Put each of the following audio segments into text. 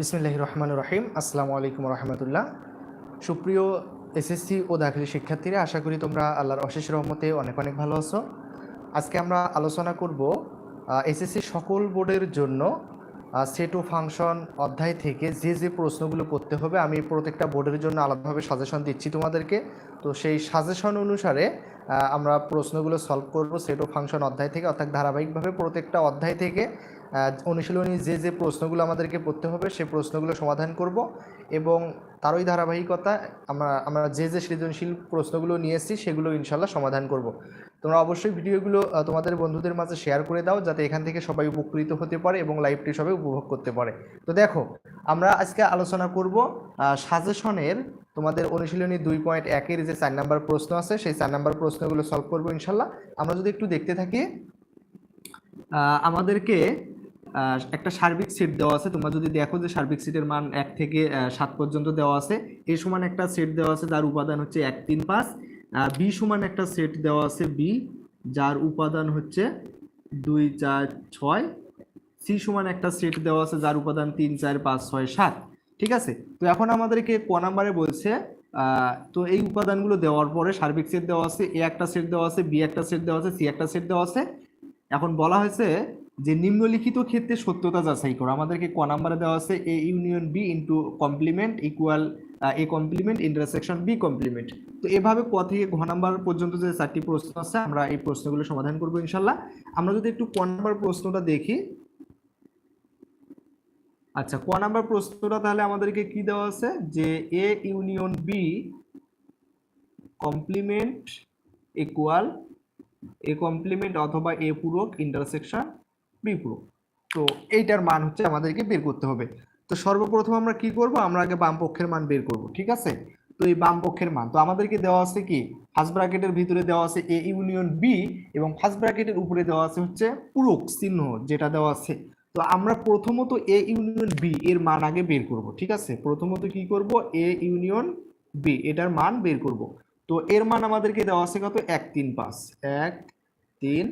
বিসমিল্লাহ রহমান রহিম। আসসালামু আলাইকুম রহমতুল্লাহ। সুপ্রিয় এসএসসি ও দাখিল শিক্ষার্থীরা, আশা করি তোমরা আল্লাহর অশেষ রহমতে অনেক অনেক ভালো আছো। আজকে আমরা আলোচনা করব এসএসসি সকল বোর্ডের জন্য সেট ও ফাংশন অধ্যায় থেকে যে যে প্রশ্নগুলো করতে হবে, আমি প্রত্যেকটা বোর্ডের জন্য আলাদাভাবে সাজেশন দিচ্ছি তোমাদেরকে। তো সেই সাজেশন অনুসারে আমরা প্রশ্নগুলো সলভ করব সেট ও ফাংশন অধ্যায় থেকে, অর্থাৎ ধারাবাহিকভাবে প্রত্যেকটা অধ্যায় থেকে। অনুশীলনী যে যে প্রশ্নগুলো আমাদেরকে পড়তে হবে সেই প্রশ্নগুলো সমাধান করব এবং তারই ধারাবাহিকতা আমরা আমরা যে যে সৃজনশীল প্রশ্নগুলো নিয়ে এসেছি, সেগুলো ইনশাল্লাহ সমাধান করব। তোমরা অবশ্যই ভিডিওগুলো তোমাদের বন্ধুদের মাঝে শেয়ার করে দাও, যাতে এখান থেকে সবাই উপকৃত হতে পারে এবং লাইভটি সবাই উপভোগ করতে পারে। তো দেখো, আমরা আজকে আলোচনা করব সাজেশনের তোমাদের অনুশীলনী দুই পয়েন্ট একের যে চার নাম্বার প্রশ্ন আছে, সেই চার নাম্বার প্রশ্নগুলো সলভ করব ইনশাল্লাহ আমরা যদি একটু দেখতে থাকি আমাদেরকে একটা সার্বিক সেট দেওয়া আছে। তোমরা যদি দেখো যে সার্বিক সেটের মান এক থেকে সাত পর্যন্ত দেওয়া আছে। এ সমান একটা সেট দেওয়া আছে, যার উপাদান হচ্ছে এক তিন পাঁচ। বি সমান একটা সেট দেওয়া আছে বি, যার উপাদান হচ্ছে দুই চার ছয়। সি সমান একটা সেট দেওয়া আছে, যার উপাদান তিন চার পাঁচ ছয় সাত। ঠিক আছে? তো এখন আমাদেরকে ক নাম্বারে বলছে তো এই উপাদানগুলো দেওয়ার পরে সার্বিক সেট দেওয়া আছে, এ একটা সেট দেওয়া আছে, বি একটা সেট দেওয়া আছে, সি একটা সেট দেওয়া আছে। এখন বলা হয়েছে যে নিম্নলিখিত ক্ষেত্রে সত্যতা যাচাই করো। আমাদেরকে ক নাম্বারে দেওয়া আছে A union B into complement equal A complement intersection B complement তো এভাবে ক থেকে ঘ নাম্বার পর্যন্ত যে চারটি প্রশ্ন আছে, আমরা এই প্রশ্নগুলো সমাধান করব ইনশাল্লাহ। আমরা যদি একটু ক নাম্বার প্রশ্নটা দেখি। আচ্ছা ক নাম্বার প্রশ্নটা তাহলে আমাদেরকে কি দেওয়া আছে? যে A union B complement equal A complement অথবা এ পূরক ইন্টারসেকশন বি তো এইটার মান হচ্ছে আমাদেরকে বের করতে হবে। তো সর্বপ্রথম আমরা কি করব? আমরা আগে বাম পক্ষের মান বের করব, ঠিক আছে? তো এই বাম পক্ষের মান, তো আমাদেরকে দেওয়া আছে কি? ফার্স্ট ব্র্যাকেটের ভিতরে দেওয়া আছে এ ইউনিয়ন বি এবং ফার্স্ট ব্র্যাকেটের উপরে দেওয়া আছে হচ্ছে পূরক চিহ্ন, যেটা দেওয়া আছে। তো আমরা প্রথমত এ ইউনিয়ন বি এর মান আগে বের করব, ঠিক আছে? প্রথমত কি করব? এ ইউনিয়ন বি এটার মান বের করব। তো এর মান আমাদেরকে দেওয়া আছে কত? এক, তিন, পাঁচ। এক, তিন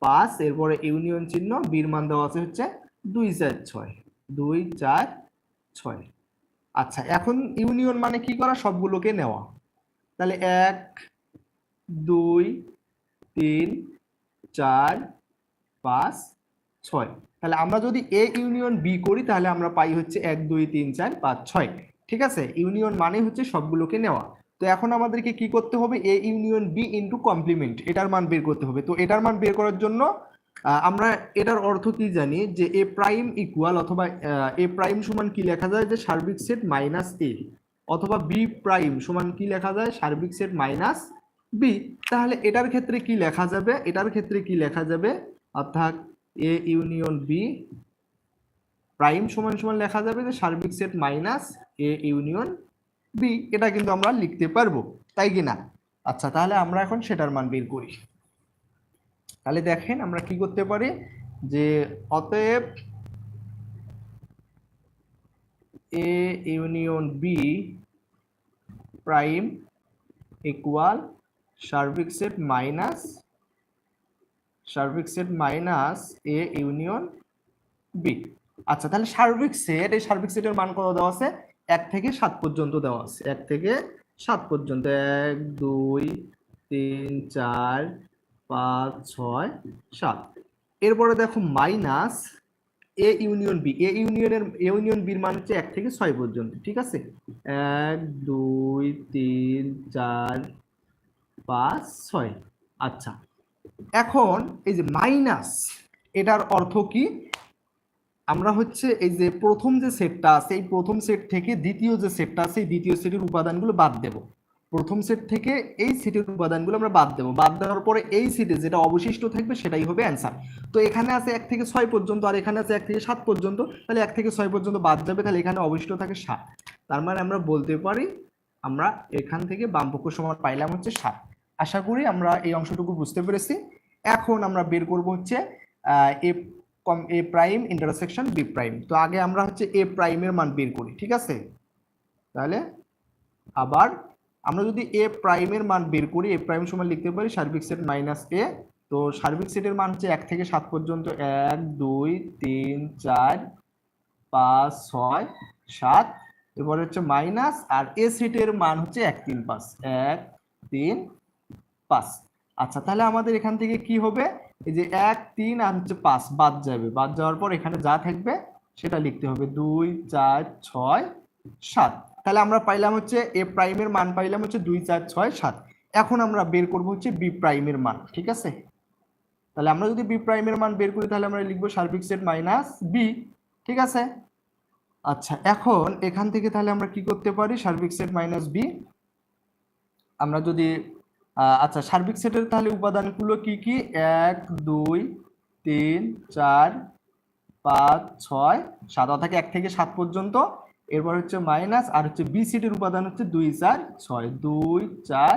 পাঁচ এরপরে ইউনিয়ন চিহ্ন, বির মান দেওয়া আছে হচ্ছে দুই চার ছয়। দুই চার ছয়। আচ্ছা এখন ইউনিয়ন মানে কি করা? সবগুলোকে নেওয়া। তাহলে এক, দুই, তিন, চার, পাঁচ, ছয়। তাহলে আমরা যদি এ ইউনিয়ন বি করি, তাহলে আমরা পাই হচ্ছে এক, দুই, তিন, চার, পাঁচ, ছয়। ঠিক আছে? ইউনিয়ন মানে হচ্ছে সবগুলোকে নেওয়া। তো এখন আমাদেরকে কি করতে হবে? A union B into complement এটার মান বের করতে হবে। তো এটার মান বের করার জন্য আমরা এটার অর্থ কি জানি? যে এ প্রাইম ইকুয়াল অথবা এ প্রাইম সমান কি লেখা যায়? যে সার্বিক সেট মাইনাস এ অথবা বি প্রাইম সমান কি লেখা যায়? সার্বিক সেট মাইনাস বি তাহলে এটার ক্ষেত্রে কি লেখা যাবে? এটার ক্ষেত্রে কি লেখা যাবে? অর্থাৎ এ ইউনিয়ন বি প্রাইম সমান সমান লেখা যাবে যে সার্বিক set minus A union B, এটা কিন্তু আমরা লিখতে পারব, তাই কি না? আচ্ছা তাহলে আমরা এখন সেটার মান বের করি। তাহলে দেখেন আমরা কি করতে পারি? যে অতএব A union B prime equal সার্বিক সেট মাইনাস, সার্বিক set minus A union B. আচ্ছা তাহলে সার্বিক সেট, এই সার্বিক সেটের মান কত দেওয়া আছে? এক থেকে সাত পর্যন্ত দেওয়া আছে। এক থেকে সাত পর্যন্ত। এক, দুই, তিন, চার, পাঁচ, ছয়, সাত। এরপরে দেখো minus A union B. A ইউনিয়নের, এ ইউনিয়ন বির মান হচ্ছে এক থেকে ছয় পর্যন্ত, ঠিক আছে? এক, দুই, তিন, চার, পাঁচ, ছয়। আচ্ছা। এখন এই যে মাইনাস, এটার অর্থ কি? আমরা হচ্ছে এই যে প্রথম যে সেটটা আছে, এই প্রথম সেট থেকে দ্বিতীয় যে সেটটা আছে, এই দ্বিতীয় সেটের উপাদানগুলো বাদ দেব। প্রথম সেট থেকে এই সেটের উপাদানগুলো আমরা বাদ দেবো। বাদ দেওয়ার পরে এই সেটে যেটা অবশিষ্ট থাকবে, সেটাই হবে অ্যান্সার তো এখানে আছে এক থেকে ছয় পর্যন্ত, আর এখানে আছে এক থেকে সাত পর্যন্ত, তাহলে এক থেকে ছয় পর্যন্ত বাদ যাবে, তাহলে এখানে অবশিষ্ট থাকে সাত। তার মানে আমরা বলতে পারি, আমরা এখান থেকে বামপক্ষ সমান পাইলাম হচ্ছে সাত। আশা করি আমরা এই অংশটুকু বুঝতে পেরেছি। এখন আমরা বের করব হচ্ছে A com A prime intersection B prime তো আগে আমরা হচ্ছে এ প্রাইমের মান বের করি, ঠিক আছে? তাহলে আবার আমরা যদি এ প্রাইমের মান বের করি এ প্রাইম সময় লিখতে পারি সার্বিক সেট মাইনাস এ তো সার্বিক সেটের মান হচ্ছে এক থেকে সাত পর্যন্ত, এক, দুই, তিন, চার, পাঁচ, ছয়, সাত। এরপরে হচ্ছে মাইনাস আর এ সেটের মান হচ্ছে এক, তিন, পাঁচ। এক, তিন, পাঁচ। আচ্ছা তাহলে আমাদের এখান থেকে কি হবে? এই যে এক, তিন আর হচ্ছে পাঁচ, বাদ যাবে। বাদ যাওয়ার পর এখানে যা থাকবে সেটা লিখতে হবে। দুই, চার, ছয়, সাত। তাহলে আমরা পাইলাম হচ্ছে এ প্রাইমের মান পাইলাম হচ্ছে দুই, চার, ছয়, সাত। এখন আমরা বের করব হচ্ছে বি প্রাইমের মান, ঠিক আছে? তাহলে আমরা যদি বি প্রাইমের মান বের করি, তাহলে আমরা লিখব সার্বিক সেট মাইনাস বি, ঠিক আছে? আচ্ছা এখন এখান থেকে তাহলে আমরা কি করতে পারি? সার্বিক সেট মাইনাস বি। আমরা যদি আচ্ছা সার্বিক সেটের তাহলে উপাদানগুলো কি কি? এক, দুই, তিন, চার, পাঁচ, ছয়, সাত, অর্থাৎ এক থেকে সাত পর্যন্ত। এরপর হচ্ছে মাইনাস, আর হচ্ছে বি সিটের উপাদান হচ্ছে দুই, চার, ছয়, দুই, চার,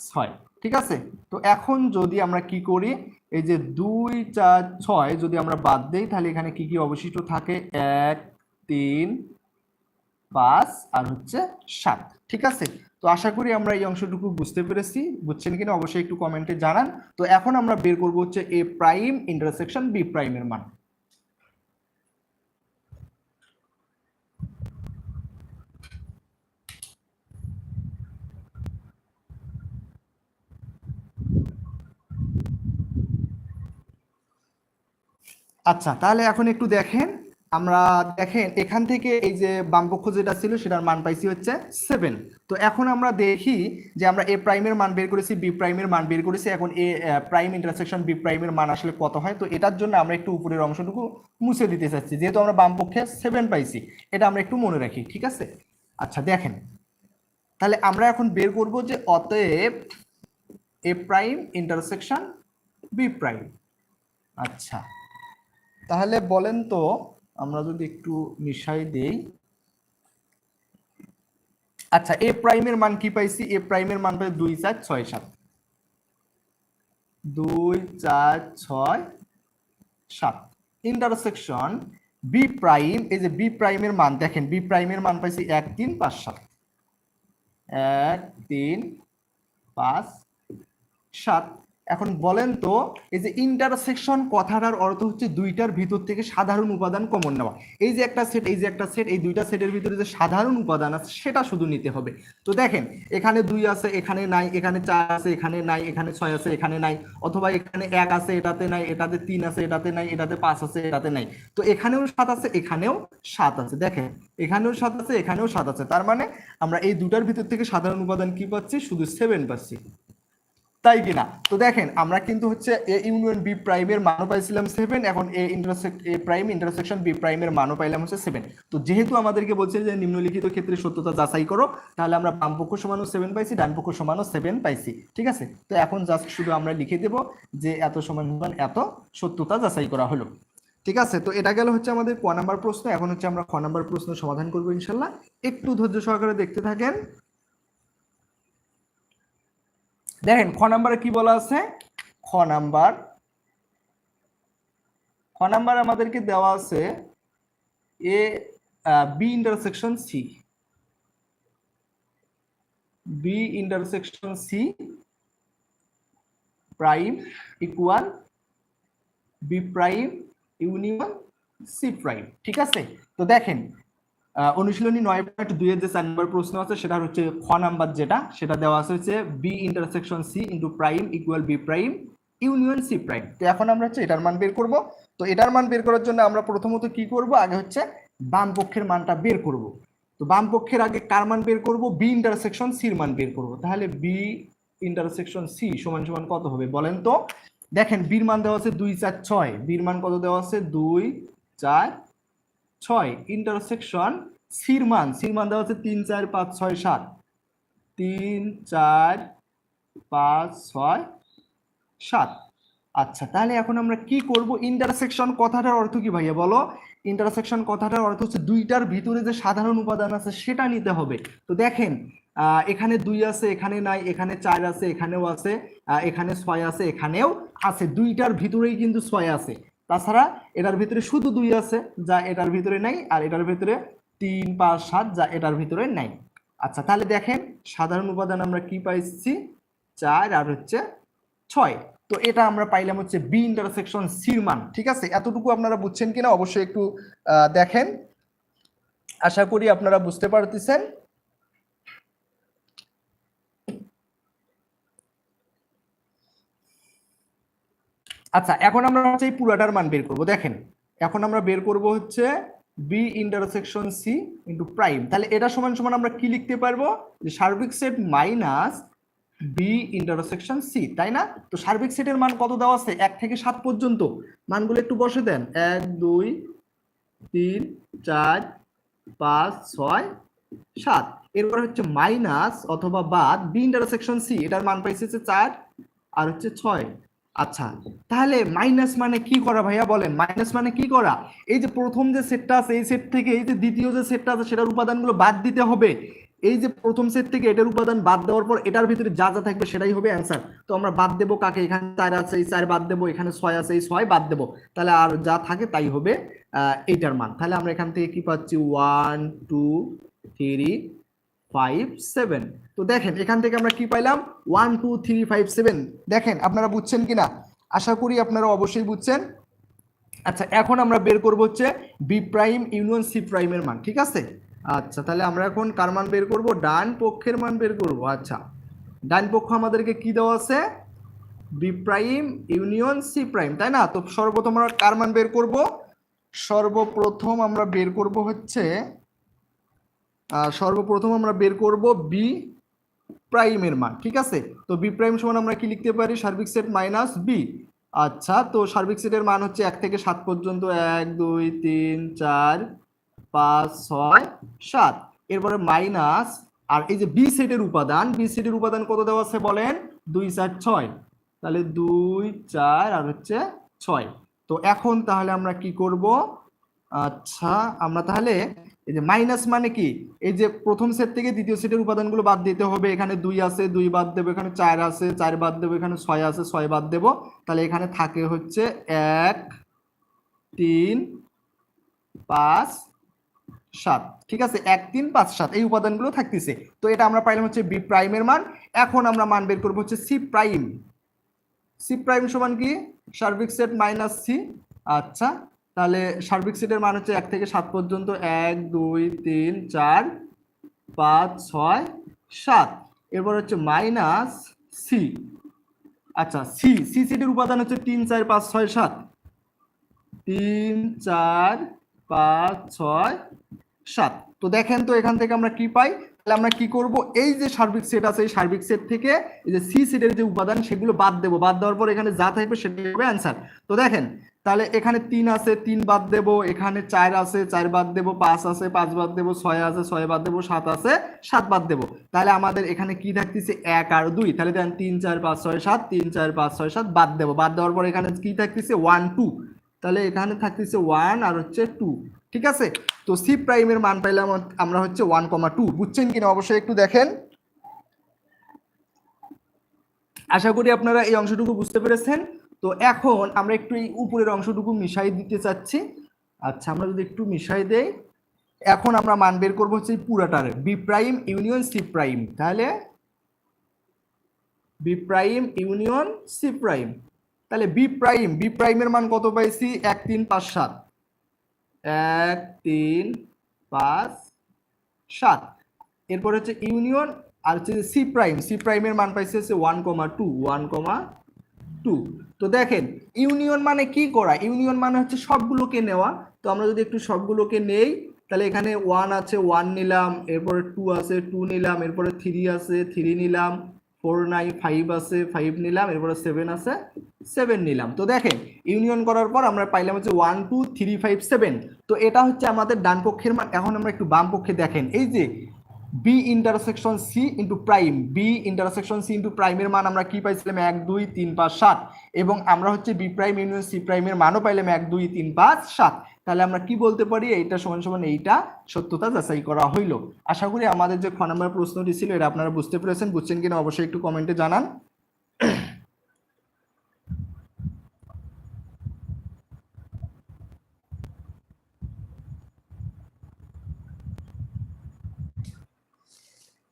ছয়। ঠিক আছে? তো এখন যদি আমরা কি করি, এই যে দুই, চার, ছয় যদি আমরা বাদ দেই, তাহলে এখানে কি কি অবশিষ্ট থাকে? এক, তিন, পাঁচ, আর হচ্ছে সাত। ঠিক আছে? তো আশা করি আমরা এই অংশটুকু বুঝতে পেরেছি। বুঝছেন কিনা? অবশ্যই একটু কমেন্টে জানান। তো এখন আমরা বের করব হচ্ছে এ প্রাইম ইন্টারসেকশন বি প্রাইমের মান। আচ্ছা তাহলে এখন একটু দেখেন। আমরা দেখেন, এখান থেকে এই যে বামপক্ষ যেটা ছিল, সেটার মান পাইছি হচ্ছে সেভেন তো এখন আমরা দেখি যে আমরা এ প্রাইমের মান বের করেছি বি প্রাইমের মান বের করেছি। এখন এ প্রাইম ইন্টারসেকশন বি প্রাইমের মান আসলে কত হয়? তো এটার জন্য আমরা একটু উপরের অংশটুকু মুছে দিতে চাচ্ছি। যেহেতু আমরা বামপক্ষে সেভেন পাইছি, এটা আমরা একটু মনে রাখি, ঠিক আছে? আচ্ছা দেখেন। তাহলে আমরা এখন বের করব যে অতএব A prime intersection B prime আচ্ছা। তাহলে বলেন তো আমরা যদি একটু মিশাই দেই। আচ্ছা এ প্রাইমের মান কি পাইছি? এ প্রাইমের মান পাই দুই চার ছয় সাত। দুই চার ছয় সাত। ইন্টারসেকশন বি প্রাইম এই যে বি প্রাইমের মান, দেখেন বি প্রাইমের মান পাইছি এক, তিন, পাঁচ, সাত। এক, তিন, পাঁচ, সাত। এখন বলেন তো, এই যে ইন্টারসেকশন কথাটার অর্থ হচ্ছে দুইটার ভিতর থেকে সাধারণ উপাদান কমন নেওয়া। এই যে একটা সেট এই যে একটা সেট এই দুইটা সেটের ভিতরে যে সাধারণ উপাদান আছে, সেটা শুধু নিতে হবে। তো দেখেন, এখানে দুই আছে, এখানে নাই, এখানে চার আছে, এখানে নাই, এখানে ছয় আছে, এখানে নাই, অথবা এখানে এক আছে, এটাতে নাই, এটাতে তিন আছে, এটাতে নাই, এটাতে পাঁচ আছে, এটাতে নাই। তো এখানেও সাত আছে, এখানেও সাত আছে। দেখেন, এখানেও সাত আছে, এখানেও সাত আছে। তার মানে আমরা এই দুটার ভিতর থেকে সাধারণ উপাদান কি পাচ্ছি? শুধু সেভেন পাচ্ছি। তাই কিনা? তো দেখেন, আমরা কিন্তু হচ্ছে এ ইউনিয়ন বি প্রাইমের মানও পাইছিলাম সেভেন এখন A intersect A prime intersection B প্রাইমের মানও পাইলাম হচ্ছে সেভেন তো যেহেতু আমাদেরকে বলছে যে নিম্নলিখিত ক্ষেত্রে সত্যতা যাচাই করো, তাহলে আমরা বাম পক্ষ সমানও সেভেন পাইছি, ডান পক্ষ সমানও সেভেন পাইছি, ঠিক আছে? তো এখন জাস্ট শুধু আমরা লিখে দেব যে এত সমান সমান এত সত্যতা যাচাই করা হলো, ঠিক আছে? তো এটা গেল হচ্ছে আমাদের ক নাম্বার প্রশ্ন, এখন হচ্ছে আমরা খ নাম্বার প্রশ্ন সমাধান করব ইনশাল্লাহ। একটু ধৈর্য সহকারে দেখতে থাকেন। দেখেন, খ নাম্বারে কি বলা আছে? খ নাম্বার। খ নাম্বার আমাদেরকে দেওয়া আছে A B intersection C B intersection C prime equal B prime union C prime ঠিক আছে? তো দেখেন অনুশীলনী নয় পয়েন্ট দুই এর যে চার নম্বর প্রশ্ন আছে, সেটা হচ্ছে খ নাম্বার যেটা, সেটা দেওয়া আছে হচ্ছে B intersection C into prime equal B prime union C prime তো এখন আমরা হচ্ছে এটার মান বের করব। তো এটার মান বের করার জন্য আমরা প্রথমত কি করব? আগে হচ্ছে বাম পক্ষের মানটা বের করব। তো বাম পক্ষের আগে কার মান বের করব? বি ইন্টারসেকশন সির মান বের করব। তাহলে বি ইন্টারসেকশন সি সমান সমান কত হবে বলেন তো? দেখেন বির মান দেওয়া আছে দুই চার ছয়। বির মান কত দেওয়া আছে? দুই চার ছয় ইন্টারসেকশন সির মান সির মান দেওয়া হচ্ছে তিন, চার, পাঁচ, ছয়, সাত। তিন, চার, পাঁচ, ছয়, সাত। আচ্ছা তাহলে এখন আমরা কি করব? ইন্টারসেকশন কথাটার অর্থ কি ভাইয়া বলো? ইন্টারসেকশন কথাটার অর্থ হচ্ছে দুইটার ভিতরে যে সাধারণ উপাদান আছে সেটা নিতে হবে। তো দেখেন এখানে দুই আছে, এখানে নাই, এখানে চার আছে, এখানেও আছে এখানে ছয় আছে, এখানেও আছে। দুইটার ভিতরেই কিন্তু ছয় আছে। তাছাড়া এটার ভিতরে শুধু দুই আছে, যা এটার ভিতরে নাই আর এটার ভিতরে তিন, পাঁচ, সাত, যা এটার ভিতরে নাই। আচ্ছা তাহলে দেখেন সাধারণ উপাদান আমরা কি পাইছি? চার আর হচ্ছে ছয়। তো এটা আমরা পাইলাম হচ্ছে বি ইন্টারসেকশন সির মান, ঠিক আছে? এতটুকু আপনারা বুঝছেন কিনা অবশ্যই একটু দেখেন। আশা করি আপনারা বুঝতে পারতেছেন। আচ্ছা এখন আমরা হচ্ছে এই পুরাটার মান বের করব। দেখেন, এখন আমরা বের করব হচ্ছে B intersection C into prime তাহলে এটা সমান সমান আমরা কি লিখতে পারব? যে সার্বিক set minus B intersection C তাই না? তো সার্বিক সেটের মান কত দেওয়া আছে? এক থেকে সাত পর্যন্ত। মানগুলো একটু বসে দেন। এক, দুই, তিন, চার, পাঁচ, ছয়, সাত। এরপর হচ্ছে মাইনাস অথবা বাদ বি ইন্টারসেকশন সি এটার মান পাইছে হচ্ছে চার, আর হচ্ছে ছয়। আচ্ছা তাহলে মাইনাস মানে কি করা ভাইয়া বলেন? মাইনাস মানে কি করা? এই যে প্রথম যে সেটটা আছে, এই সেট থেকে এই যে দ্বিতীয় যে সেটটা আছে, সেটার উপাদানগুলো বাদ দিতে হবে। এই যে প্রথম সেট থেকে এটার উপাদান বাদ দেওয়ার পর এটার ভিতরে যা যা থাকবে সেটাই হবে অ্যান্সার তো আমরা বাদ দেবো কাকে? এখানে চার আছে, এই চার বাদ দেবো, এখানে ছয় আছে, এই ছয় বাদ দেবো। তাহলে আর যা থাকে তাই হবে এইটার মান। তাহলে আমরা এখান থেকে কি পাচ্ছি? One two three five seven তো দেখেন, এখান থেকে আমরা কি পাইলাম? One two three five seven দেখেন, আপনারা বুঝছেন কিনা? আশা করি আপনারা অবশ্যই বুঝছেন। আচ্ছা এখন আমরা বের করব হচ্ছে বি প্রাইম ইউনিয়ন সি প্রাইমের মান, ঠিক আছে? আচ্ছা তাহলে আমরা এখন কার মান বের করব? ডান পক্ষের মান বের করব আচ্ছা। ডান পক্ষ আমাদেরকে কি দেওয়া আছে? B prime union C prime তাই না? তো সর্বপ্রথম আমরা কার মান বের করব? সর্বপ্রথম আমরা বের করব হচ্ছে সর্বপ্রথম আমরা বের করব বি প্রাইমের মান, ঠিক আছে? তো বি প্রাইম সমান আমরা কি লিখতে পারি? সার্বিক সেট মাইনাস বি আচ্ছা তো সার্বিক সেটের মান হচ্ছে এক থেকে সাত পর্যন্ত, এক, দুই, তিন, চার, পাঁচ, ছয়, সাত। এরপরে মাইনাস আর এই যে বি সেটের উপাদান বি সেটের উপাদান কত দেওয়া আছে বলেন? দুই, চার, ছয়। তাহলে দুই, চার, আর হচ্ছে ছয়। তো এখন তাহলে আমরা কি করব? আচ্ছা আমরা তাহলে এই যে মাইনাস মানে কি? এই যে প্রথম সেট থেকে দ্বিতীয় সেটের উপাদানগুলো বাদ দিতে হবে। এখানে দুই আছে, দুই বাদ দেবো। এখানে চার আছে, চার বাদ দেবো। এখানে ছয় আছে, ছয় বাদ দেবো। তাহলে এখানে থাকে হচ্ছে এক, তিন, পাঁচ, সাত। ঠিক আছে? এক, তিন, পাঁচ, সাত। এই উপাদানগুলো থাকতেছে। তো এটা আমরা পাইলাম হচ্ছে বি প্রাইমের মান। এখন আমরা মান বের করব হচ্ছে সি প্রাইম সি প্রাইম সমান কি? সার্বিক সেট মাইনাস সি আচ্ছা। তাহলে সার্বিক সিটের মান হচ্ছে এক থেকে সাত পর্যন্ত, এক, দুই, তিন, চার, পাঁচ, ছয়, সাত। এরপর হচ্ছে মাইনাস সি আচ্ছা সি সি সেটের উপাদান হচ্ছে তিন, চার, পাঁচ, ছয়, সাত। তিন, চার, পাঁচ, ছয়, সাত। তো দেখেন তো এখান থেকে আমরা কি পাই? তাহলে আমরা কি করব? এই যে সার্বিক সেট আছে, এই সার্বিক সেট থেকে এই যে সি সেটের যে উপাদান, সেগুলো বাদ দেবো। বাদ দেওয়ার পর এখানে যা থাকবে সেটা হবে অ্যান্সার তো দেখেন, তাহলে এখানে তিন আছে, তিন বাদ দেব। এখানে চার আছে, চার বাদ দেব। পাঁচ আছে, পাঁচ বাদ দেব। ছয় আছে, ছয় বাদ দেব। সাত আছে, সাত বাদ দেব। তাহলে আমাদের এখানে কি থাকতেছে? এক আর দুই। তাহলে দেখেন, তিন, চার, পাঁচ, ছয়, সাত, তিন, চার, পাঁচ, ছয়, সাত বাদ দেব। বাদ দেওয়ার পর এখানে কি থাকতেছে? ওয়ান টু তাহলে এখানে থাকতেছে ওয়ান আর হচ্ছে টু ঠিক আছে? তো সি প্রাইমের মান পাইলাম আমরা হচ্ছে ওয়ান কমা টু বুঝছেন কিনা? অবশ্যই একটু দেখেন। আশা করি আপনারা এই অংশটুকু বুঝতে পেরেছেন। তো এখন আমরা একটু এই উপরের অংশটুকু মিশাই দিতে চাচ্ছি। আচ্ছা আমরা যদি একটু মিশাই দেই। এখন আমরা মান বের করব হচ্ছে পুরাটার B prime union C prime তাহলে B prime union C prime তাহলে বি প্রাইম বি প্রাইমের মান কত পাইছি? এক, তিন, পাঁচ, সাত। এক, তিন, পাঁচ, সাত। এরপর হচ্ছে ইউনিয়ন আর হচ্ছে সি প্রাইম। সি প্রাইমের মান পাইছে হচ্ছে one comma two, one comma two. তো দেখেন, ইউনিয়ন মানে কি করা? ইউনিয়ন মানে হচ্ছে সবগুলোকে নেওয়া। তো আমরা যদি একটু সবগুলোকে নেই, তাহলে এখানে ওয়ান আছে, ওয়ান নিলাম, এরপরে টু আছে, টু নিলাম, এরপরে থ্রি আছে, থ্রি নিলাম ফোর নাই ফাইভ আছে ফাইভ নিলাম, এরপরে সেভেন আছে সেভেন নিলাম। তো দেখেন ইউনিয়ন করার পর আমরা পাইলাম হচ্ছে one two three five seven তো এটা হচ্ছে আমাদের ডান পক্ষের মান। এখন আমরা একটু বাম পক্ষে দেখেন। এই যে B intersection C into prime B intersection C into প্রাইমের মান আমরা কি পাইছিলাম? এক, দুই, তিন, পাঁচ, সাত। এবং আমরা হচ্ছে বি প্রাইম ইউনিয়ন সি প্রাইমের মানও পাইলাম এক, দুই, তিন, পাঁচ, সাত। তাহলে আমরা কি বলতে পারি? এইটা সমান সমান এইটা সত্যতা যাচাই করা হইল। আশা করি আমাদের যে খ নম্বর প্রশ্নটি ছিল, এটা আপনারা বুঝতে পেরেছেন। বুঝছেন কিনা অবশ্যই একটু কমেন্টে জানান।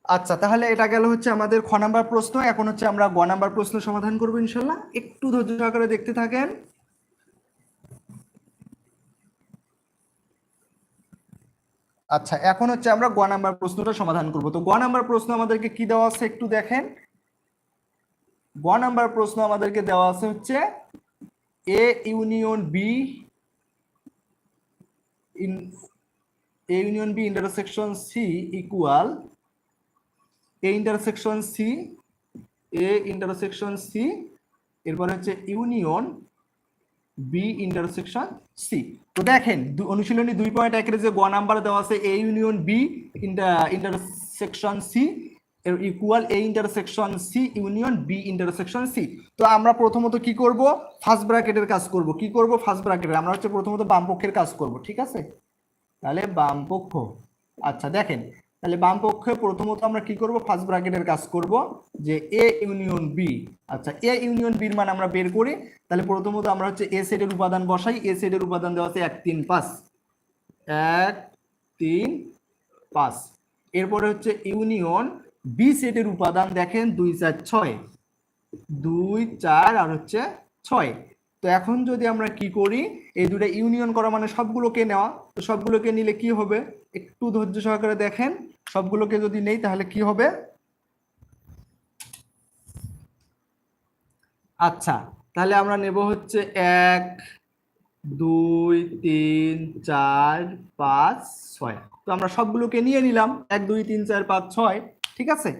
আচ্ছা তাহলে এটা গেল হচ্ছে আমাদের খ নাম্বার প্রশ্ন। এখন হচ্ছে আমরা গ নাম্বার প্রশ্ন সমাধান করব ইনশাল্লাহ। একটু ধৈর্য সহকারে দেখতে থাকেন। আচ্ছা এখন হচ্ছে আমরা গ নাম্বার প্রশ্নটা সমাধান করব। তো গ নাম্বার প্রশ্ন আমাদেরকে কি দেওয়া আছে একটু দেখেন। গ নাম্বার প্রশ্ন আমাদেরকে দেওয়া আছে হচ্ছে A union B in A union B intersection C equal A intersection C A intersection C এরপরে হচ্ছে ইউনিয়ন বি ইন্টারসেকশন সি তো দেখেন অনুশীলনী দুই পয়েন্ট একের যে গ নাম্বার দেওয়া আছে A union B intersection C এর equal A intersection C union B intersection C তো আমরা প্রথমত কি করব? ফার্স্ট ব্র্যাকেটের কাজ করব। কি করব ফার্স্ট ব্র্যাকেটের আমরা হচ্ছে প্রথমত বামপক্ষের কাজ করব, ঠিক আছে? তাহলে বামপক্ষ। আচ্ছা দেখেন তাহলে বাম পক্ষে প্রথমত আমরা কি করব? ফার্স্ট ব্র্যাকেটের কাজ করব যে এ ইউনিয়ন বি আচ্ছা এ ইউনিয়ন বির মান আমরা বের করি। তাহলে প্রথমত আমরা হচ্ছে এ সেটের উপাদান বসাই। এ সেটের উপাদান দেওয়া আছে এক, তিন, পাঁচ। এক, তিন, পাঁচ। এরপরে হচ্ছে ইউনিয়ন বি সেটের উপাদান দেখেন, দুই, চার, ছয়। দুই, চার আর হচ্ছে ছয়। তো এখন যদি আমরা কি করি, এই দুটো ইউনিয়ন করা মানে সবগুলোকে নেওয়া, তো সবগুলোকে নিলে কি হবে? একটু ধৈর্য সহকারে দেখেন, সবগুলোকে যদি নেই তাহলে কি হবে? আচ্ছা তাহলে আমরা নেব হচ্ছে এক, দুই, তিন, চার, পাঁচ, ছয়। তো আমরা সবগুলোকে নিয়ে নিলাম, এক, দুই, তিন, চার, পাঁচ, ছয়, ঠিক আছে?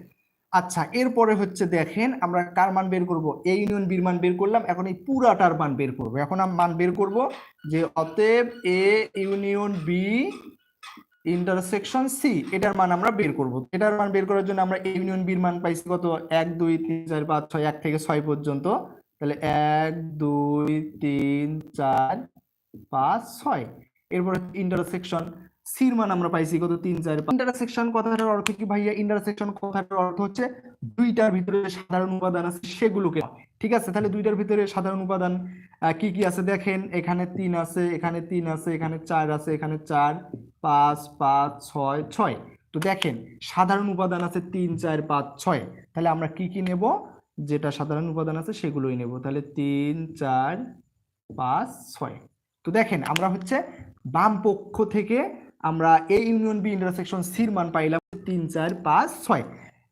আচ্ছা এরপরে হচ্ছে দেখেন আমরা কার মান বের করব? এ ইউনিয়ন বির মান বের করলাম, এখন এই পুরাটার মান বের করব। এখন আমরা মান বের করব যে অতএব A union B intersection C এটার মান আমরা বের করব। এটার মান বের করার জন্য আমরা এ ইউনিয়ন বির মান পাইছি কত? এক, দুই, তিন, চার, পাঁচ, ছয়, এক থেকে ছয় পর্যন্ত। তাহলে এক, দুই, তিন, চার, পাঁচ, ছয়। এরপরে ইন্টারসেকশন সির মান আমরা পাইছি কত তিন, চার ইন্টারসেকশন কথাটার অর্থ কি ভাইয়া? ইন্টারসেকশন কথাটার অর্থ হচ্ছে দুইটার ভিতরে সাধারণ উপাদান আছে সেগুলোকে। ঠিক আছে? তাহলে দুইটার ভিতরে সাধারণ উপাদান কি কি আছে? দেখেন, এখানে তিন আছে, এখানে তিন আছে, এখানে চার আছে, এখানে চার, পাঁচ পাঁচ, ছয় ছয়। তো দেখেন, সাধারণ উপাদান আছে তিন, চার, পাঁচ, ছয়। তাহলে আমরা কি কি নেব? যেটা সাধারণ উপাদান আছে সেগুলোই নেব। তাহলে তিন, চার, পাঁচ, ছয়। তো দেখেন, আমরা হচ্ছে বাম পক্ষ থেকে আমরা এ ইউনিয়ন বি ইন্টারসেকশন সির মান পাইলাম তিন, চার, পাঁচ, ছয়।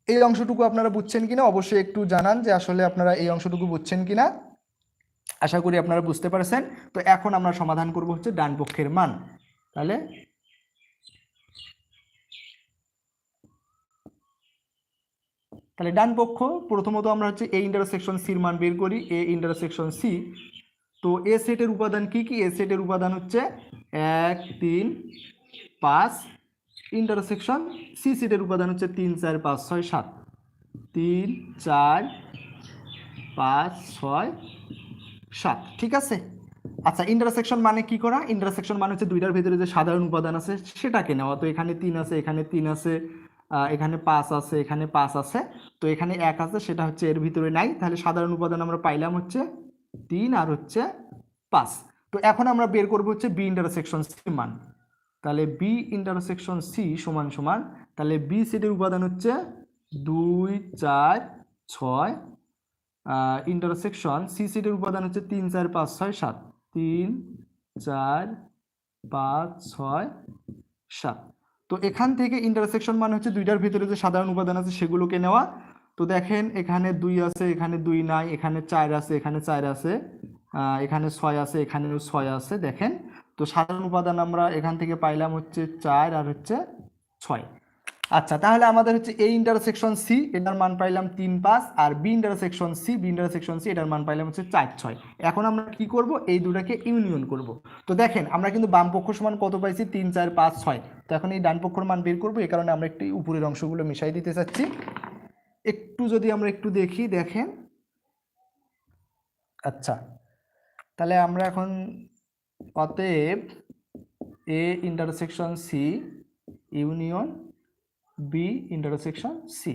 এই অংশটুকু আপনারা বুঝছেন কিনা অবশ্যই একটু জানান যে আসলে আপনারা এই অংশটুকু বুঝছেন কিনা। আশা করি আপনারা বুঝতে পারছেন। তো এখন আমরা সমাধান করব হচ্ছে ডান পক্ষের মান। তাহলে তাহলে ডান পক্ষ, প্রথমত আমরা হচ্ছে এ ইন্টারসেকশন সির মান বের করি এ ইন্টারসেকশন সি তো এ সেটের উপাদান কি কি? এ সেটের উপাদান হচ্ছে এক, তিন পাঁচ ইন্টারসেকশন সি সেটের উপাদান হচ্ছে তিন, চার, পাঁচ, ছয়, সাত। তিন, চার, পাঁচ, ছয়, সাত। ঠিক আছে? আচ্ছা ইন্টারসেকশন মানে কি করা? ইন্টারসেকশন মানে হচ্ছে দুইটার ভিতরে যে সাধারণ উপাদান আছে, সেটাকে নেওয়া। তো এখানে তিন আছে, এখানে তিন আছে এখানে পাঁচ আছে, এখানে পাঁচ আছে। তো এখানে এক আছে, সেটা হচ্ছে এর ভিতরে নাই। তাহলে সাধারণ উপাদান আমরা পাইলাম হচ্ছে তিন আর হচ্ছে পাঁচ। তো এখন আমরা বের করব হচ্ছে বি ইন্টারসেকশন মান। তাহলে বি ইন্টারসেকশন সি সমান সমান, তাহলে বি সেটের উপাদান হচ্ছে দুই, চার, ছয় ইন্টারসেকশন সি সেটের উপাদান হচ্ছে তিন, চার, পাঁচ, ছয়, সাত। তিন, চার, পাঁচ, ছয়, সাত। তো এখান থেকে ইন্টারসেকশন মানে হচ্ছে দুইটার ভিতরে যে সাধারণ উপাদান আছে সেগুলোকে নেওয়া। তো দেখেন এখানে দুই আছে, এখানে দুই নাই, এখানে চার আছে, এখানে চার আছে এখানে ছয় আছে, এখানেও ছয় আছে, দেখেন। তো সাধারণ উপাদান আমরা এখান থেকে পাইলাম হচ্ছে চার আর হচ্ছে ছয়। আচ্ছা তাহলে আমাদের হচ্ছে এই ইন্টারসেকশন সি এটার মান পাইলাম তিন পাঁচ আর B intersection C B intersection C এটার মান পাইলাম হচ্ছে চার ছয়। এখন আমরা কি করব? এই দুটাকে ইউনিয়ন করব। তো দেখেন, আমরা কিন্তু বাম পক্ষ সমান কত পাইছি? তিন, চার, পাঁচ, ছয়। তো এখন এই ডান পক্ষর মান বের করব এই কারণে আমরা একটু উপরের অংশগুলো মিশাই দিতে চাচ্ছি। একটু যদি আমরা একটু দেখি, দেখেন। আচ্ছা তাহলে আমরা এখন অতএব A intersection C union B intersection C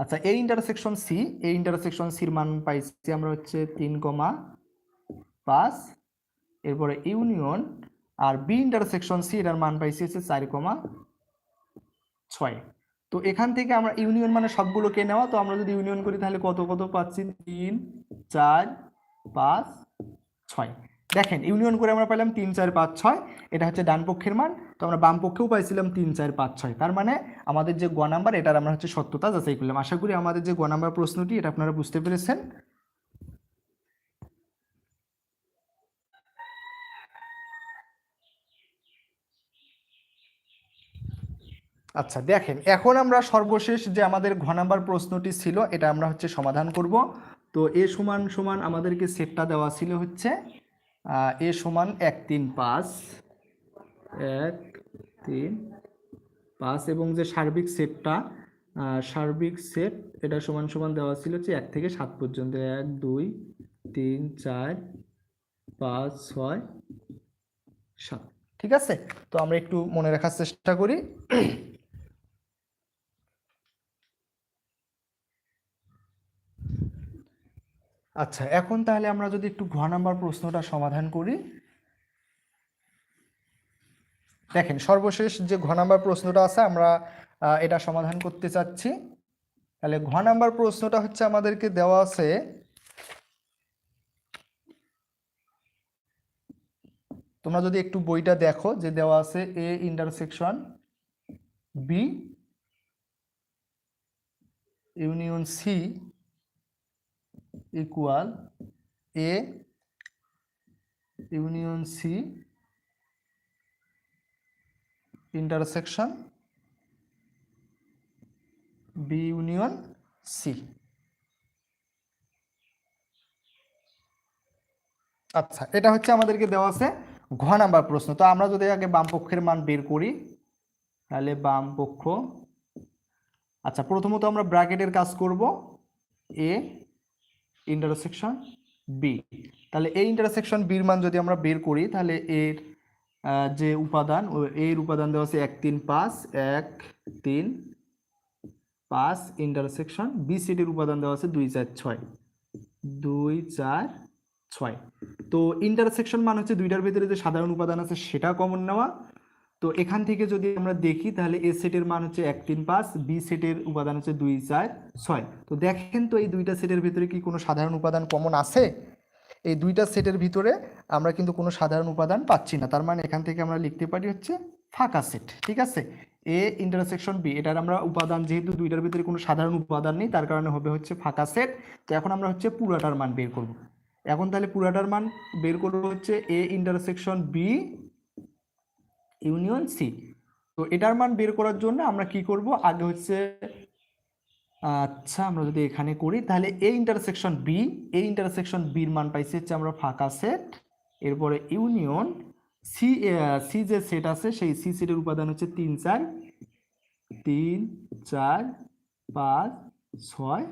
আচ্ছা এই ইন্টারসেকশন সি এই ইন্টারসেকশন সির মান পাইছি আমরা হচ্ছে তিন কমা পাঁচ। এরপরে ইউনিয়ন আর বি ইন্টারসেকশন সি এটার মান পাইছি হচ্ছে চার কমা ছয়। তো এখান থেকে আমরা ইউনিয়ন মানে সবগুলোকে নেওয়া, তো আমরা যদি ইউনিয়ন করি তাহলে কত কত পাচ্ছি? তিন, চার, পাঁচ, ছয়। দেখেন, ইউনিয়ন করে আমরা পাইলাম তিন চার পাঁচ ছয়, এটা হচ্ছে ডান পক্ষের মান। তো আমরা বাম পক্ষেও পাইছিলাম তিন চার পাঁচ ছয়। তার মানে আমাদের যে গ নাম্বার, এটার আমরা হচ্ছে সত্যতা যাচাই করলাম। আশা করি আমাদের যে গ নাম্বার প্রশ্নটি, এটা আপনারা বুঝতে পেরেছেন। আচ্ছা দেখেন, এখন আমরা সর্বশেষ যে আমাদের ঘ নাম্বার প্রশ্নটি ছিল, এটা আমরা হচ্ছে সমাধান করব। তো এ সমান সমান আমাদেরকে সেটটা দেওয়া ছিল হচ্ছে এ সমান এক তিন পাঁচ, এক তিন পাঁচ এবং যে সার্বিক সেটটা সার্বিক সেট এটা সমান সমান দেওয়া ছিল হচ্ছে এক থেকে সাত পর্যন্ত। এক, দুই, তিন, চার, পাঁচ, ছয়, সাত। ঠিক আছে? তো আমরা একটু মনে রাখার চেষ্টা করি। আচ্ছা এখন তাহলে আমরা যদি একটু ঘ নাম্বার প্রশ্নটা সমাধান করি। দেখেন, সর্বশেষ যে ঘ নাম্বার প্রশ্নটা আছে, আমরা এটা সমাধান করতে চাচ্ছি। তাহলে ঘ নাম্বার প্রশ্নটা হচ্ছে আমাদেরকে দেওয়া আছে, তোমরা যদি একটু বইটা দেখো, যে দেওয়া আছে A intersection B union C equal A union C intersection B union C আচ্ছা এটা হচ্ছে আমাদেরকে দেওয়া আছে ঘ নাম্বার প্রশ্ন। তো আমরা যদি আগে বাম পক্ষের মান বের করি, তাহলে বাম পক্ষ আচ্ছা প্রথমত আমরা ব্র্যাকেটের কাজ করব এ ইন্টারসেকশন বি তাহলে এই ইন্টারসেকশন বির মান যদি আমরা বের করি, তাহলে এর যে উপাদান এর উপাদান দেওয়া আছে এক তিন পাঁচ, এক তিন পাঁচ ইন্টারসেকশন বি সিটির উপাদান দেওয়া আছে দুই চার ছয়। দুই চার ছয়। তো ইন্টারসেকশন মান হচ্ছে দুইটার ভিতরে যে সাধারণ উপাদান আছে, সেটা কমন নেওয়া তো এখান থেকে যদি আমরা দেখি, তাহলে এ সেটের মান হচ্ছে এক তিন পাঁচ বি সেটের উপাদান হচ্ছে দুই চার ছয়। তো দেখেন তো এই দুইটা সেটের ভিতরে কি কোনো সাধারণ উপাদান কমন আছে? এই দুইটা সেটের ভিতরে আমরা কিন্তু কোনো সাধারণ উপাদান পাচ্ছি না। তার মানে এখান থেকে আমরা লিখতে পারি হচ্ছে ফাঁকা সেট ঠিক আছে? এ ইন্টারসেকশন বি এটার আমরা উপাদান যেহেতু দুইটার ভিতরে কোনো সাধারণ উপাদান নেই, তার কারণে হবে হচ্ছে ফাঁকা সেট তো এখন আমরা হচ্ছে পুরাটার মান বের করব। এখন তাহলে পুরাটার মান বের করব হচ্ছে A intersection B union C. তো এটার মান বের করার জন্য আমরা কি করব? আগে হচ্ছে আচ্ছা আমরা যদি এখানে করি, তাহলে এই ইন্টারসেকশন বি এই ইন্টারসেকশন বির মান পাইছি হচ্ছে আমরা ফাঁকা সেট এরপরে ইউনিয়ন সি সি যে সেট আছে, সেই সি সেটের উপাদান হচ্ছে তিন, চার তিন, চার, পাঁচ, ছয়,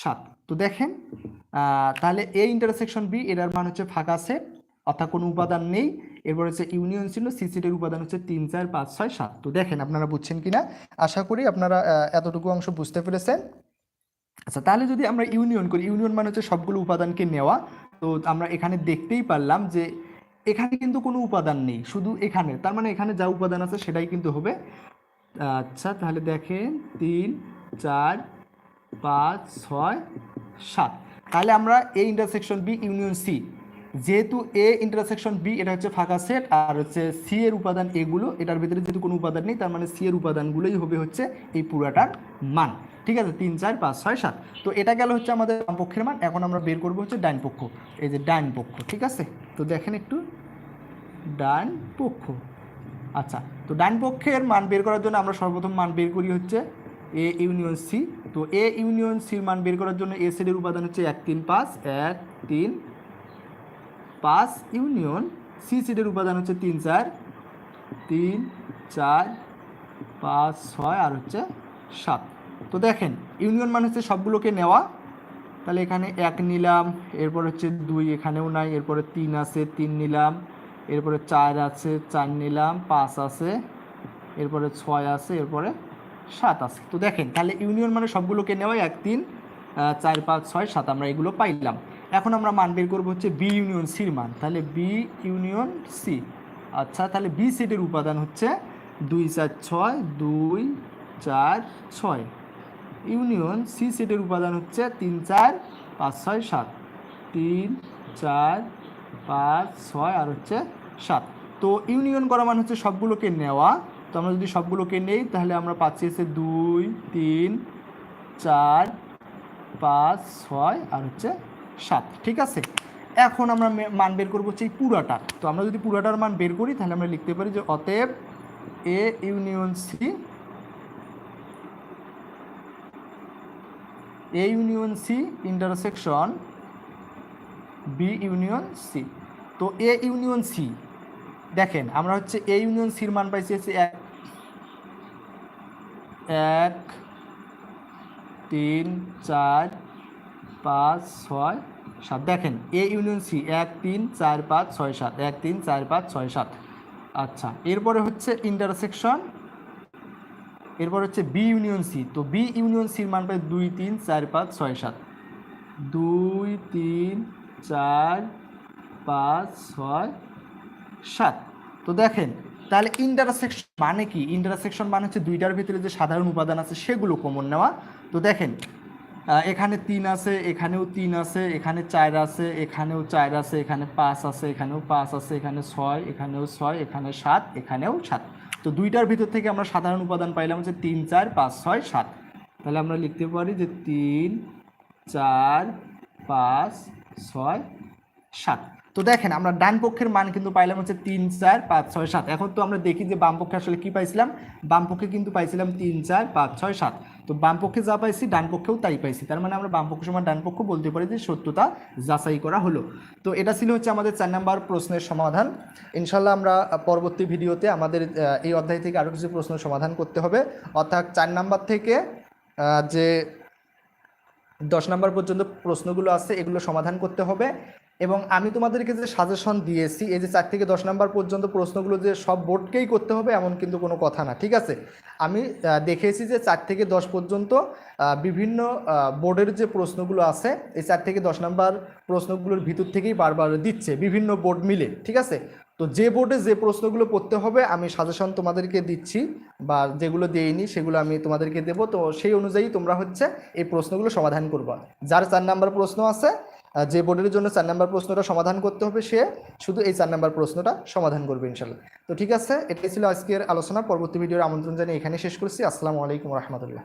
সাত। তো দেখেন তাহলে এ ইন্টারসেকশন বি এটার মান হচ্ছে ফাঁকা সেট অর্থাৎ কোনো উপাদান নেই। এরপর হচ্ছে ইউনিয়ন ছিল সি সেটের উপাদান হচ্ছে তিন, চার, পাঁচ, ছয়, সাত। তো দেখেন, আপনারা বুঝছেন কিনা? আশা করি আপনারা এতটুকু অংশ বুঝতে পেরেছেন। আচ্ছা তাহলে যদি আমরা ইউনিয়ন করি ইউনিয়ন মানে হচ্ছে সবগুলো উপাদানকে নেওয়া। তো আমরা এখানে দেখতেই পারলাম যে এখানে কিন্তু কোনো উপাদান নেই, শুধু এখানে। তার মানে এখানে যা উপাদান আছে সেটাই কিন্তু হবে। আচ্ছা তাহলে দেখেন, তিন, চার, পাঁচ, ছয়, সাত। তাহলে আমরা A intersection B union C যেহেতু এ ইন্টারসেকশন বি এটা হচ্ছে ফাঁকা সেট আর হচ্ছে সি এর উপাদান এগুলো এটার ভিতরে যেহেতু কোনো উপাদান নেই, তার মানে সি এর উপাদানগুলোই হবে হচ্ছে এই পুরাটার মান। ঠিক আছে? তিন, চার, পাঁচ, ছয়, সাত। তো এটা গেল হচ্ছে আমাদের পক্ষের মান, এখন আমরা বের করব হচ্ছে ডাইন পক্ষ। এই যে ডাইন পক্ষ, ঠিক আছে? তো দেখেন একটু, ডান পক্ষ। আচ্ছা তো ডান পক্ষের মান বের করার জন্য আমরা সর্বপ্রথম মান বের করি হচ্ছে এ ইউনিয়ন সি তো এ ইউনিয়ন সির মান বের করার জন্য এ সেটের উপাদান হচ্ছে এক, তিন, পাঁচ, এক, তিন পাঁচ ইউনিয়ন সি সেটের উপাদান হচ্ছে তিন, চার। তিন, চার, পাঁচ, ছয় আর হচ্ছে সাত। তো দেখেন, ইউনিয়ন মানে হচ্ছে সবগুলোকে নেওয়া। তাহলে এখানে এক নিলাম, এরপর হচ্ছে দুই এখানেও নাই, এরপরে তিন আছে, তিন নিলাম, এরপরে চার আছে, চার নিলাম, পাঁচ আছে, এরপরে ছয় আছে, এরপরে সাত আছে। তো দেখেন, তাহলে ইউনিয়ন মানে সবগুলোকে নেওয়া এক, তিন চার, পাঁচ, ছয়, সাত আমরা এগুলো পাইলাম। এখন আমরা মান বের করব হচ্ছে বি ইউনিয়ন সির মান। তাহলে বি ইউনিয়ন সি আচ্ছা তাহলে বি সেটের উপাদান হচ্ছে দুই চার ছয়, দুই চার ছয়। ইউনিয়ন সি সেটের উপাদান হচ্ছে তিন চার পাঁচ ছয় সাত। তিন চার পাঁচ ছয় আর হচ্ছে সাত। তো ইউনিয়ন করা মানে হচ্ছে সবগুলোকে নেওয়া। তো আমরা যদি সবগুলোকে নেই, তাহলে আমরা পাচ্ছি হচ্ছে দুই, তিন, চার, পাঁচ, ছয় আর হচ্ছে সাত, ঠিক আছে? এখন আমরা মান বের করব হচ্ছে এই পুরাটার। তো আমরা যদি পুরাটার মান বের করি, তাহলে আমরা লিখতে পারি যে অতএব A union C A union C intersection B union C তো এ ইউনিয়ন সি দেখেন, আমরা হচ্ছে এ ইউনিয়ন সির মান পাইছি হচ্ছে এক এক, তিন, চার পাঁচ, ছয়, সাত। দেখেন, এ ইউনিয়ন সি, এক, তিন, চার, পাঁচ, ছয়, সাত। এক, তিন, চার, পাঁচ, ছয়, সাত। আচ্ছা এরপরে হচ্ছে ইন্টারসেকশন এরপর হচ্ছে বি ইউনিয়ন সি। তো বি ইউনিয়ন সির মান পাই দুই, তিন, চার, পাঁচ, ছয়, সাত। দুই, তিন, চার, পাঁচ, ছয়, সাত। তো দেখেন, তাহলে ইন্টারসেকশন মানে কি? ইন্টারসেকশন মানে হচ্ছে দুইটার ভিতরে যে সাধারণ উপাদান আছে, সেগুলো কমন নেওয়া। তো দেখেন এখানে তিন আছে, এখানেও তিন আছে, এখানে চার আছে, এখানেও চার আছে, এখানে পাঁচ আছে, এখানেও পাঁচ আছে, এখানে ছয়, এখানেও ছয়, এখানে সাত, এখানেও সাত। তো দুইটার ভিতর থেকে আমরা সাধারণ উপাদান পাইলাম হচ্ছে তিন, চার, পাঁচ, ছয়, সাত। তাহলে আমরা লিখতে পারি যে তিন, চার, পাঁচ, ছয়, সাত। তো দেখেন, আমরা ডান পক্ষের মান কিন্তু পাইলাম হচ্ছে তিন, চার, পাঁচ, ছয়, সাত। এখন তো আমরা দেখি যে বাম পক্ষে আসলে কি পাইছিলাম? বাম পক্ষে কিন্তু পাইছিলাম তিন, চার, পাঁচ, ছয়, সাত। তো বাম পক্ষে যা পাইছি, ডান পক্ষেও তাই পাইছি। তার মানে আমরা বাম পক্ষ সমান ডান পক্ষ বলতে পারি যে সত্যতা যাচাই করা হলো। তো এটা ছিল হচ্ছে আমাদের চার নাম্বার প্রশ্নের সমাধান। ইনশাল্লাহ আমরা পরবর্তী ভিডিওতে আমাদের এই অধ্যায় থেকে আরও কিছু প্রশ্ন সমাধান করতে হবে। অর্থাৎ চার নাম্বার থেকে যে দশ নম্বর পর্যন্ত প্রশ্নগুলো আছে, এগুলো সমাধান করতে হবে। এবং আমি তোমাদেরকে যে সাজেশন দিয়েছি, এই যে চার থেকে দশ নম্বর পর্যন্ত প্রশ্নগুলো যে সব বোর্ডকেই করতে হবে, এমন কিন্তু কোনো কথা না, ঠিক আছে? আমি দেখেছি যে চার থেকে দশ পর্যন্ত বিভিন্ন বোর্ডের যে প্রশ্নগুলো আছে, এই চার থেকে দশ নম্বর প্রশ্নগুলোর ভিতর থেকেই বারবার দিচ্ছে, বিভিন্ন বোর্ড মিলে, ঠিক আছে? তো যে বোর্ডে যে প্রশ্নগুলো পড়তে হবে, আমি সাজেশন তোমাদেরকে দিচ্ছি, বা যেগুলো দেইনি, সেগুলো আমি তোমাদেরকে দেবো, তো সেই অনুযায়ী তোমরা হচ্ছে এই প্রশ্নগুলো সমাধান করবা। যার চার নাম্বার প্রশ্ন আছে যে বোর্ডের জন্য চার নাম্বার প্রশ্নটা সমাধান করতে হবে, সে শুধু এই চার নাম্বার প্রশ্নটা সমাধান করবে ইনশাল্লাহ। তো ঠিক আছে, এটাই ছিল আজকের আলোচনা। পরবর্তী ভিডিওর আমন্ত্রণ জানিয়ে এখানে শেষ করছি। আসসালামু আলাইকুম রহমতুল্লাহ।